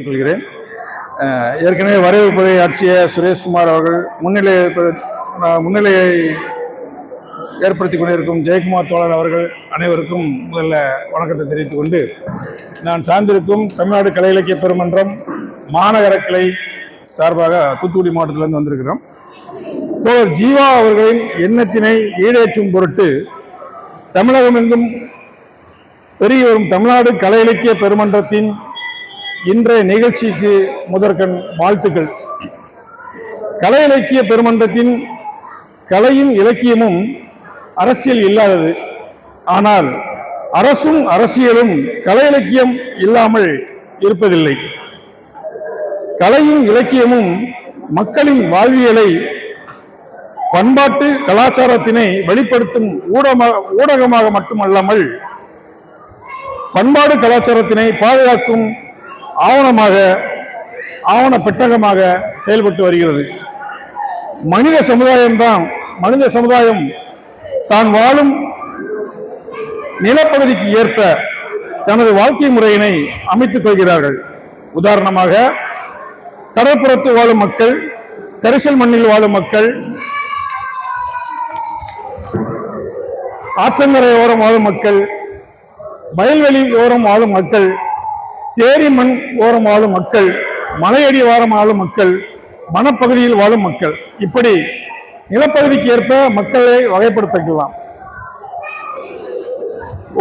கொள்கிறேன் அஹ், ஏற்கனவே வரவேற்புரை ஆற்றிய சுரேஷ்குமார் அவர்கள் முன்னிலை முன்னிலையை ஏற்படுத்தி கொண்டிருக்கும் ஜெயக்குமார் தோழர் அவர்கள் அனைவருக்கும் முதல்ல வணக்கத்தை தெரிவித்துக் கொண்டு நான் சார்ந்திருக்கும் தமிழ்நாடு கலை இலக்கிய பெருமன்றம் மாநகர கிளை சார்பாக தூத்துக்குடி மாவட்டத்திலிருந்து வந்திருக்கிறோம். தோழர் ஜீவா அவர்களின் எண்ணத்தினை ஈடேற்றும் பொருட்டு தமிழகம் எங்கும் பெருகி வரும் தமிழ்நாடு கலை இலக்கிய பெருமன்றத்தின் இன்றைய நிகழ்ச்சிக்கு முதற்கண் வாழ்த்துக்கள். கலை இலக்கிய பெருமன்றத்தின் கலையும் இலக்கியமும் அரசியல் இல்லாதது. ஆனால் அரசும் அரசியலும் கலை இலக்கியம் இல்லாமல் இருப்பதில்லை. கலையும் இலக்கியமும் மக்களின் வாழ்வியலை பண்பாட்டு கலாச்சாரத்தினை வெளிப்படுத்தும் ஊடகமாக ஊடகமாக மட்டுமல்லாமல் பண்பாடு கலாச்சாரத்தினை பாதுகாக்கும் ஆவணமாக ஆவண பெட்டகமாக செயல்பட்டு வருகிறது. மனித சமுதாயம்தான் மனித சமுதாயம் தான் வாழும் நிலப்பகுதிக்கு ஏற்ப தனது வாழ்க்கை முறையினை அமைத்துக் கொள்கிறார்கள். உதாரணமாக கடற்புறத்து வாழும் மக்கள் கரிசல் மண்ணில் வாழும் மக்கள் ஆற்றங்கரை ஓரம் வாழும் மக்கள் வயல்வெளி ஓரம் வாழும் மக்கள் தேரி மண் ஓரம் வாழும் மக்கள் மலையடி ஓரம் வாழும் மக்கள் வனப்பகுதியில் வாழும் மக்கள். இப்படி நிலப்பகுதிக்கு ஏற்ப மக்களை வகைப்படுத்திக்கலாம்.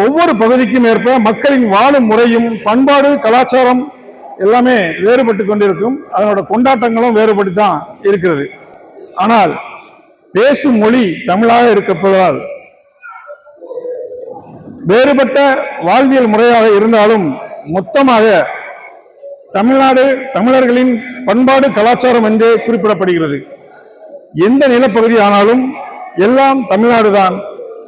ஒவ்வொரு பகுதிக்கும் ஏற்ப மக்களின் வாழும் முறையும் பண்பாடு கலாச்சாரம் எல்லாமே வேறுபட்டு கொண்டிருக்கும். அதனோட கொண்டாட்டங்களும் வேறுபட்டு தான் இருக்கிறது. ஆனால் பேசும் மொழி தமிழாக இருக்கப்பதால் வேறுபட்ட வாழ்வியல் முறையாக இருந்தாலும் மொத்தமாக தமிழ்நாடு தமிழர்களின் பண்பாடு கலாச்சாரம் என்றே குறிப்பிடப்படுகிறது. எந்த நிலப்பகுதி ஆனாலும் எல்லாம் தமிழ்நாடு தான்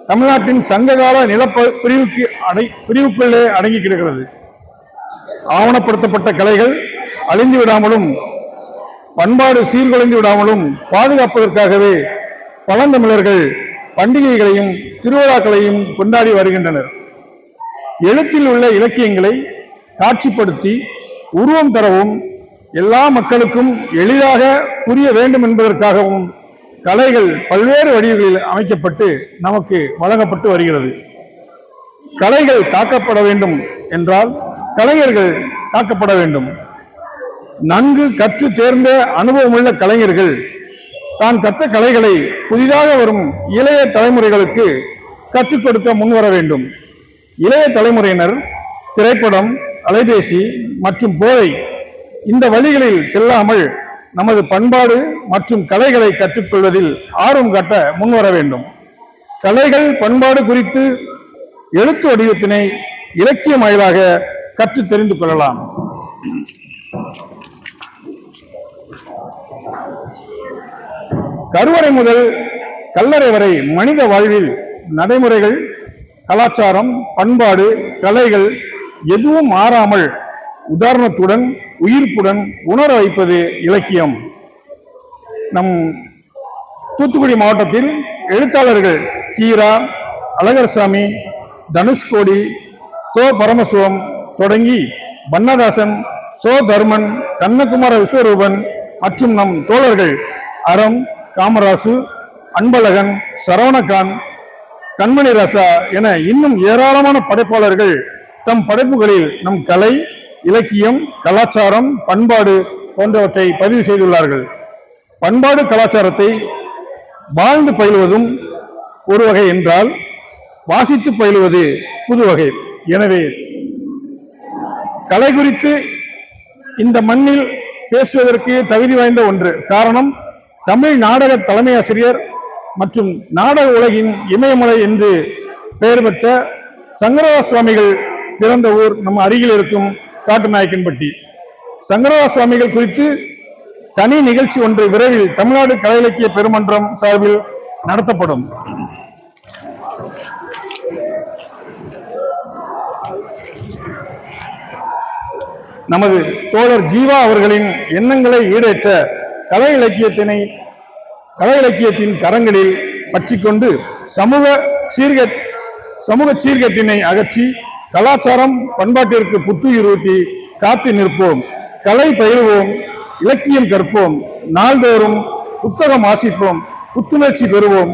தமிழ்நாட்டின் சங்ககால நிலப்ப பிரிவுக்கு அடை பிரிவுக்குள்ளே அடங்கி கிடக்கிறது. ஆவணப்படுத்தப்பட்ட கலைகள் அழிந்து விடாமலும் பண்பாடு சீர்குலைந்து விடாமலும் பாதுகாப்பதற்காகவே பழந்தமிழர்கள் பண்டிகைகளையும் திருவிழாக்களையும் கொண்டாடி வருகின்றனர். எழுத்தில் உள்ள இலக்கியங்களை காட்சிப்படுத்தி உருவம் தரவும் எல்லா மக்களுக்கும் எளிதாக புரிய வேண்டும் என்பதற்காகவும் கலைகள் பல்வேறு வடிவங்களில் அமைக்கப்பட்டு நமக்கு வழங்கப்பட்டு வருகிறது. கலைகள் காக்கப்பட வேண்டும் என்றால் கலைஞர்கள் காக்கப்பட வேண்டும். நன்கு கற்று தேர்ந்த அனுபவமுள்ள கலைஞர்கள் தான் கற்ற கலைகளை புதிதாக வரும் இளைய தலைமுறைகளுக்கு கற்றுக் கொடுக்க முன்வர வேண்டும். இளைய தலைமுறையினர் திரைப்படம் அலைபேசி மற்றும் போதை இந்த வழிகளில் செல்லாமல் நமது பண்பாடு மற்றும் கலைகளை கற்றுக்கொள்வதில் ஆர்வம் காட்ட முன்வர வேண்டும். கலைகள் பண்பாடு குறித்து எழுத்து வடிவத்தினை இலக்கிய வாயிலாக கற்று தெரிந்து கொள்ளலாம். கருவறை முதல் கல்லறை வரை மனித வாழ்வில் நடைமுறைகள் கலாச்சாரம் பண்பாடு கலைகள் எதுவும் மாறாமல் உதாரணத்துடன் உயிர்ப்புடன் உணர வைப்பது இலக்கியம். நம் தூத்துக்குடி மாவட்டத்தில் எழுத்தாளர்கள் கீரா அழகர்சாமி தனுஷ்கோடி தோ பரமசிவம் தொடங்கி பன்னதாசன் சோ தர்மன் கண்ணகுமார விஸ்வரூபன் மற்றும் நம் தோழர்கள் அறம் காமராசு அன்பழகன் சரவணகாந்த் கண்மணி ராசா என இன்னும் ஏராளமான படைப்பாளர்கள் தம் படைப்புகளில் நம் கலை இலக்கியம் கலாச்சாரம் பண்பாடு போன்றவற்றை பதிவு செய்துள்ளார்கள். பண்பாடு கலாச்சாரத்தை வாழ்ந்து பயிலுவதும் ஒரு வகை என்றால் வாசித்து பயிலுவது புது வகை. எனவே கலை குறித்து இந்த மண்ணில் பேசுவதற்கு தகுதி வாய்ந்த ஒன்று. காரணம் தமிழ் நாடக தலைமை ஆசிரியர் மற்றும் நாடக உலகின் இமயமலை என்று பெயர் பெற்ற சங்கரதாஸ் சுவாமிகள் பிறந்த ஊர் நம்ம அருகில் இருக்கும் காட்டுநாயக்கன்பட்டி. சங்கரதாஸ் சுவாமிகள் குறித்து தனி நிகழ்ச்சி ஒன்று விரைவில் தமிழ்நாடு கலை இலக்கிய பெருமன்றம் சார்பில் நடத்தப்படும். நமது தோழர் ஜீவா அவர்களின் எண்ணங்களை ஈடேற்ற கலை இலக்கியத்தினை கலை இலக்கியத்தின் கரங்களில் பற்றிக்கொண்டு சமூக சீர்க சமூக சீர்கட்டினை அகற்றி கலாச்சாரம் பண்பாட்டிற்கு புத்துயிரூட்டி காத்து நிற்போம். கலை பயில்வோம் இலக்கியம் கற்போம் நாள்தோறும் புத்தகம் வாசிப்போம் புத்துணர்ச்சி பெறுவோம்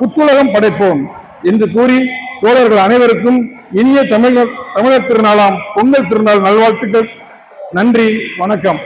புத்துலகம் படைப்போம் என்று கூறி தோழர்கள் அனைவருக்கும் இனிய தமிழர் தமிழர் திருநாளாம் பொங்கல் திருநாள் நல்வாழ்த்துக்கள். நன்றி வணக்கம்.